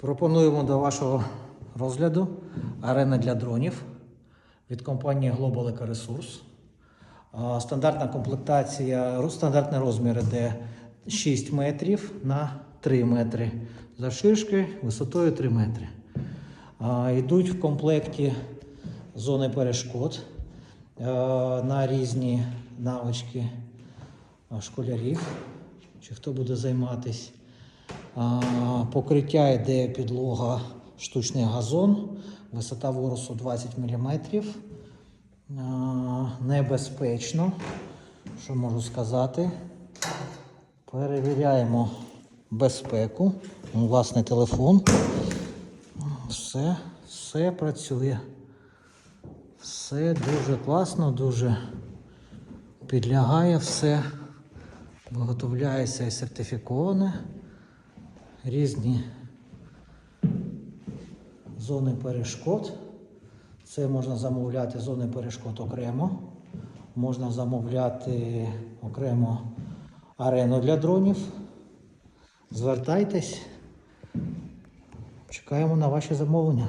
Пропонуємо до вашого розгляду арена для дронів від компанії Global Eco Resource. Стандартна комплектація, ру- стандартний розмір іде 6 метрів на 3 метри завширшки, висотою 3 метри. Йдуть в комплекті зони перешкод на різні навички школярів, чи хто буде займатися. Покриття йде підлога штучний газон, висота ворусу 20 мм. Небезпечно, що можу сказати. Перевіряємо безпеку. Власний телефон. Все, все працює. Все дуже класно, дуже підлягає все. Виготовляється і сертифіковане. Різні зони перешкод. Це можна замовляти зони перешкод окремо. Можна замовляти окремо арену для дронів. Звертайтесь. Чекаємо на ваші замовлення.